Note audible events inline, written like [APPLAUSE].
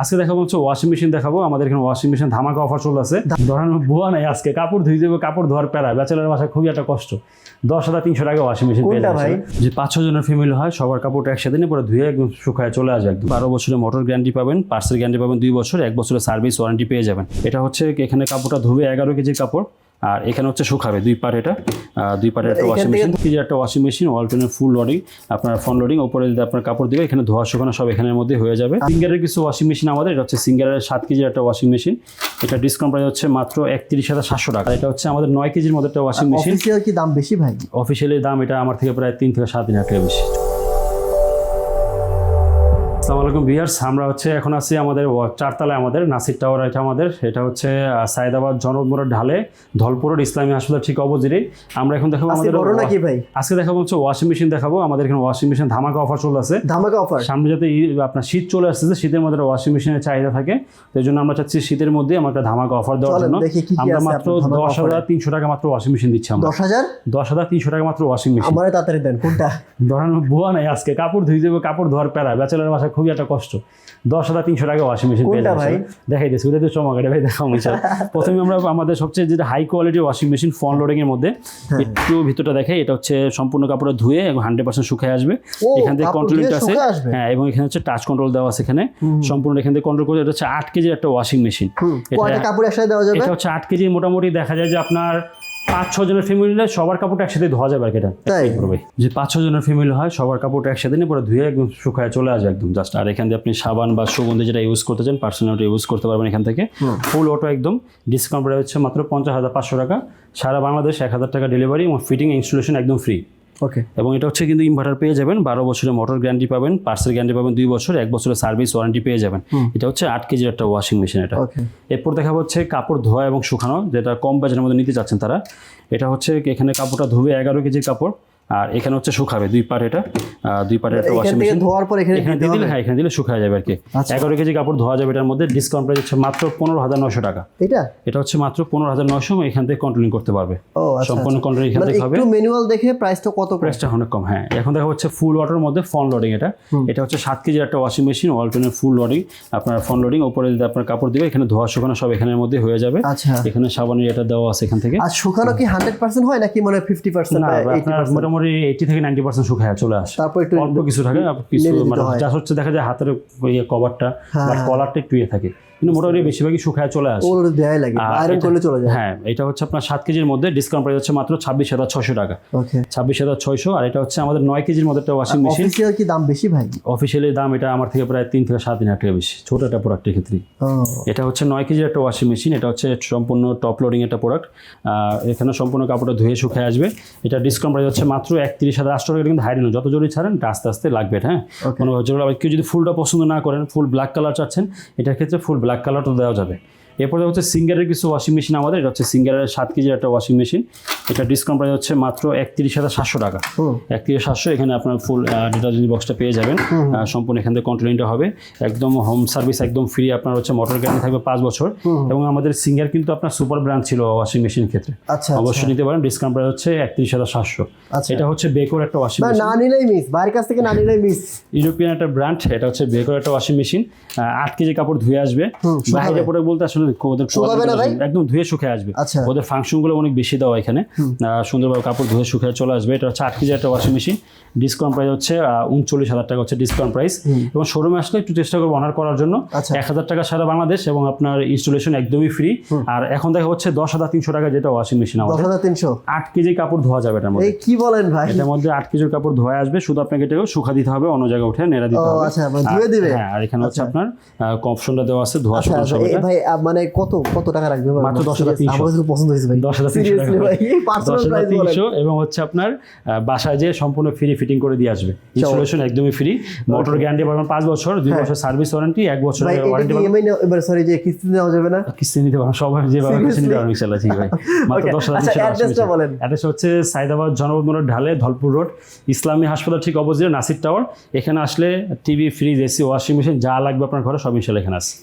আজকে দেখাবো হচ্ছে ওয়াশিং মেশিন দেখাবো। আমাদের এখানে ওয়াশিং মেশিন ধামাকা অফার চলে আছে ধরেন বুয়া নাই আজকে কাপড় ধুই দেবো কাপড় ধোয়ার প্যারা। ব্যাচেলার বাসা খুবই একটা কষ্ট। দশ হাজার তিনশো টাকা ওয়াশিং মেশিন পেয়ে ভাই? যে পাঁচ ছ জনের ফ্যামিলি হয় সবার কাপড়টা একসাথে নিয়ে পরে ধুয়ে একদম শুকায় চলে আসবে একদম। বারো বছরের মোটর গ্যারান্টি পাবেন পার্সেল গ্যারান্টি পাবেন দুই বছর এক বছরের সার্ভিস ওয়ারেন্টি পেয়ে যাবেন। এটা হচ্ছে এখানে কাপড়টা ধুবে এগারো কেজির কাপড়। আর এখানে হচ্ছে শুকাবে দুই পার্ট এটা। দুই পার্টের একটা ওয়াশিং মেশিন কেজির একটা washing machine alternate full loading আপনার ফ্রন্ট লোডিং ওপরে যদি আপনার কাপড় দিবে এখানে ধোয়া শুকানো সব এখানের মধ্যে হয়ে যাবে। সিঙ্গারের কিছু ওয়াশিং মেশিন আমাদের এটা হচ্ছে সিঙ্গারের সাত কেজির একটা ওয়াশিং মেশিন এটা ডিসকাউন্ট প্রাইস হচ্ছে মাত্র একত্রিশ হাজার সাতশো টাকা। এটা হচ্ছে আমাদের নয় কেজির মধ্যে একটা ওয়াশিং মেশিন কি দাম বেশি ভাই? অফিসিয়ালি দাম এটা আমার থেকে প্রায় তিন থেকে সাত দিন টাকা বেশি। আসসালামু আলাইকুম ভিয়ার্স আমরা হচ্ছে এখন আছি আমাদের চারতলায় আমাদের নাসির টাওয়ার এটা আমাদের এটা হচ্ছে সায়দাবাদ জনমোড়ের ঢালে ধলপুর ইসলামী হাসপাতাল ঠিক অপোজিটে আমরা এখন দেখাবো আমাদের বড় নাকি ভাই? আজকে দেখাবো হচ্ছে ওয়াশিং মেশিন দেখাবো আমাদের এখানে ওয়াশিং মেশিন ধামাকা অফার চলে আছে ধামাকা অফার সামনে যাতে আপনার শীত চলে আসতেছে শীতের মধ্যে ওয়াশিং মেশিনের চাহিদা থাকে তো এই জন্য আমরা চাচ্ছি শীতের মধ্যে আমার একটা ধামাকা অফার দেওয়ার জন্য। আমরা মাত্র দশ হাজার তিনশো টাকা মাত্র ওয়াশিং মেশিন দিচ্ছি আমরা। দশ হাজার? দশ হাজার তিনশো টাকা মাত্র ওয়াশিং মেশিন আমার তাড়াতাড়ি দেন কোনটা? ধরেন বুয়া নাই আজকে কাপড় ধুই দেবো কাপড় ধোয়ার প্যারা ব্যাচেলার বাসায় খুবই একটা কষ্ট। দশ হাজার তিনশো টাকা ওয়াশিং মেশিন পেয়ে যাচ্ছে। দেখাই দিয়েছি ওটা তো চমক এটা ভাই দেখাও মিশাল [LAUGHS] প্রথমে আমরা আমাদের সবচেয়ে যেটা high quality washing machine front loading এর মধ্যে। হ্যাঁ। একটু ভিতরটা দেখাই এটা হচ্ছে সম্পূর্ণ কাপড়ে ধুয়ে এবং হান্ড্রেড পার্সেন্ট শুকিয়ে আসবে। এখান থেকে কন্ট্রোল আছে। হ্যাঁ এবং এখানে হচ্ছে টাচ কন্ট্রোল দেওয়া আছে এখানে। সম্পূর্ণ এখান থেকে কন্ট্রোল করে এটা হচ্ছে আট কেজির একটা ওয়াশিং মেশিন এটা হচ্ছে আট কেজি মোটামুটি দেখা যায় যে আপনার পাঁচ ছ জনের ফ্যামিলি হলে সবার কাপড়টা একসাথে ধোয়া যাবে আর কি এটা। তাই? করবে যে পাঁচ ছ জনের ফ্যামিলি হয় সবার কাপড়টা একসাথে নিয়ে পরে ধুয়ে একদম শুকায় চলে আসবে একদম জাস্ট আর এখান দিয়ে আপনি সাবান বা সুগন্ধি যেটা ইউজ করতে চান পার্সোনাল ইউজ করতে পারবেন এখান থেকে। ফুল অটো একদম। ডিসকাউন্ট প্রাইস হচ্ছে মাত্র পঞ্চাশ হাজার পাঁচশো টাকা। সারা বাংলাদেশ এক হাজার টাকা ডেলিভারি এবং ফিটিং ইনস্টলেশন একদম ফ্রি ওকে এবং এটা হচ্ছে কিন্তু ইনভার্টার পেয়ে যাবেন বারো বছরের মোটর গ্যারান্টি পাবেন পার্সেল গ্যারান্টি পাবেন দুই বছর এক বছরের সার্ভিস ওয়ারেন্টি পেয়ে যাবেন। এটা হচ্ছে আট কেজির একটা ওয়াশিং মেশিন এটা। এরপর দেখা হচ্ছে কাপড় ধোয়া এবং শুকানো যেটা কম বাজারের মধ্যে নিতে চাচ্ছেন তারা। এটা হচ্ছে এখানে কাপড়টা ধুবে এগারো কেজির কাপড়। আর এখানে হচ্ছে শুকাবে দুই পার্ট এটা দুই পার্টের একটা ওয়াশিং মেশিন ধোয়ার পর এখানে এখানে দিয়ে দিলে হ্যাঁ এখানে দিলে শুকায় যাবে আর কি। আচ্ছা। এগারো কেজি কাপড় ধোয়া যাবে এটার মধ্যে ডিসকাউন্ট প্রাইস হচ্ছে মাত্র পনেরো হাজার নশো টাকা। এটা? এটা হচ্ছে মাত্র পনেরো হাজার নশো এখান থেকে কন্ট্রোলিং করতে পারবে। ও আচ্ছা সম্পূর্ণ কন্ট্রোল এখান মানে থেকে হবে। একটু ম্যানুয়াল দেখে প্রাইসটা কত প্রাইসটা অনেক কম হ্যাঁ। এখন দেখা হচ্ছে ফুল ওয়াটার মধ্যে ফন লোডিং এটা। এটা হচ্ছে সাত কেজির একটা washing machine alternate full loading আপনার ফন লোডিং উপরে যদি আপনার কাপড় দিবে এখানে ধোয়া শুকানো সব এখানের মধ্যে হয়ে যাবে। আচ্ছা। এখানে সাবানের এটা দেওয়া আছে এখান থেকে। আর শুকানো কি হান্ড্রেড পার্সেন্ট হয় নাকি মানে ফিফটি পার্সেন্ট মোটামুটি এইটি থেকে নাইনটি পার্সেন্ট শুকায় চলে আসে। তারপর একটু অল্প কিছু থাকে কিছু মানে চাষ যা হচ্ছে দেখা যায় হাতের ইয়ে কভারটা বা। কলারটা একটু ইয়ে থাকে। কিন্তু মোটামুটি বেশিরভাগই শুকায় চলে আসে। ওগুলো লাগে আয়রন করলে চলে যায়। হ্যাঁ এটা হচ্ছে আপনার সাত কেজির মধ্যে ডিসকাউন্ট প্রাইস হচ্ছে মাত্র ছাব্বিশ হাজার ছশো টাকা। ওকে ছাব্বিশ হাজার ছয়শো আর এটা হচ্ছে আমাদের নয় কেজির মধ্যে একটা ওয়াশিং মেশিন অফিসিয়াল কি দাম বেশি ভাই? অফিসিয়ালি দাম এটা আমার থেকে প্রায় তিন থেকে সাত দিন টাকা বেশি ছোট একটা প্রোডাক্টের ক্ষেত্রে। এটা হচ্ছে নয় কেজির একটা ওয়াশিং মেশিন এটা হচ্ছে সম্পূর্ণ টপ লোডিং একটা প্রোডাক্ট এখানে সম্পূর্ণ কাপড়টা ধুয়ে শুকিয়ে আসবে। এটা ডিসকাউন্ট প্রাইস হচ্ছে মাত্র একত্রিশ হাজার আটশো টাকা কিন্তু হাইডেন যত জরুরি ছাড়েন আস্তে আস্তে লাগবে হ্যাঁ. কোনো কেউ যদি ফুলটা পছন্দ না করেন ফুল ব্ল্যাক কালার চাচ্ছেন এটার ক্ষেত্রে ফুল ব্ল্যাক কালারটা দেওয়া যাবে। এরপরে হচ্ছে সিঙ্গারের কিছু ওয়াশিং মেশিন আমাদের এটা হচ্ছে সিঙ্গারের সাত কেজির একটা ওয়াশিং মেশিন এটা ডিসকাউন্ট প্রাইস হচ্ছে মাত্র একত্রিশ হাজার সাতশো টাকা। একত্রিশ সাতশো এখানে আপনার ফুল ডিটারজেন্ট বক্সটা পেয়ে যাবেন। সম্পূর্ণ এখান থেকে কন্ট্রোলিংটা হবে। একদম হোম সার্ভিস একদম ফ্রি আপনার হচ্ছে মোটর গ্যারান্টি থাকবে পাঁচ বছর। এবং আমাদের সিঙ্গার কিন্তু আপনার সুপার ব্র্যান্ড ছিল ওয়াশিং মেশিন ক্ষেত্রে। আচ্ছা অবশ্যই নিতে পারেন ডিসকাউন্ট প্রাইস হচ্ছে একত্রিশ হাজার সাতশো। আচ্ছা। এটা হচ্ছে বেকোর একটা ওয়াশিং মেশিন না নিলেই মিস বাইরের কাছ থেকে না [LAUGHS] নিলেই মিস ইউরোপিয়ান একটা ব্র্যান্ড এটা হচ্ছে বেকোর একটা ওয়াশিং মেশিন আট কেজি কাপড় ধুয়ে আসবে। বাইরে পরে বলতে আসলে ওদের শুকাবে না ভাই? একদম ধুয়ে শুকিয়ে আসবে। আচ্ছা। ওদের ফাংশনগুলো অনেক বেশি দেওয়া এখানে। সুন্দরভাবে কাপড় ধুয়ে শুকিয়ে চলে আসবে। এটা হচ্ছে আট কেজি একটা ওয়াশিং মেশিন ডিসকাউন্ট প্রাইস হচ্ছে উনচল্লিশ হাজার টাকা হচ্ছে ডিসকাউন্ট প্রাইস এবং শোরুমে আসলে একটু চেষ্টা করব অনার করার জন্য। আচ্ছা। এক হাজার টাকা সারা বাংলাদেশ এবং আপনার ইনস্টলেশন একদমই ফ্রি আর এখন দেখা হচ্ছে দশ হাজার তিনশো টাকা যেটা ওয়াশিং মেশিন দশ আমাদের হাজার তিনশো? আট কেজি কাপড় ধোয়া যাবে এটার মধ্যে। কি বলেন ভাই? এটার মধ্যে আট কেজির কাপড় ধোয়া আসবে। শুধু আপনাকে এটাকে শুকা দিতে হবে অন্য জায়গায় উঠে নেড়া দিতে হবে। আচ্ছা মানে হ্যাঁ আর এখানে হচ্ছে আপনার অপশনটা দেওয়া আছে ধোয়া। ভাই আহ, মানে কত কত টাকা রাখবে মাত্র 10,300 আমার কাছে পছন্দ হয়েছে ভাই। দশ হাজার তিনশো ভাই দশ হাজার তিনশো এবং হচ্ছে আপনার বাসায় যে সম্পূর্ণ ফ্রি ফিটিং করে দিয়ে আসবে। ইনস্টলেশন একদমই ফ্রি মোটর গ্যারান্টি পাবেন পাঁচ বছর দুই হ্যাঁ। বছর সার্ভিস ওয়ারেন্টি এক ওয়ারেন্টি ইএমআই এবার সরি যে কিস্তি নেওয়া যাবে না? কিস্তি নিতে সবাই যেভাবে কিস্তি নিতে ইনশাল্লাহ জি ভাই। [LAUGHS] মাত্র দশ হাজার আচ্ছা, বলেন। অ্যাড্রেস হচ্ছে সাইদাবাদ ঢালে ধলপুর রোড ইসলামী হাসপাতাল ঠিক অপোজিটে নাসির টাওয়ার এখানে আসলে TV fridge AC washing machine যা লাগবে আপনার ঘরে সব ইনশাল্লাহ এখানে আছে।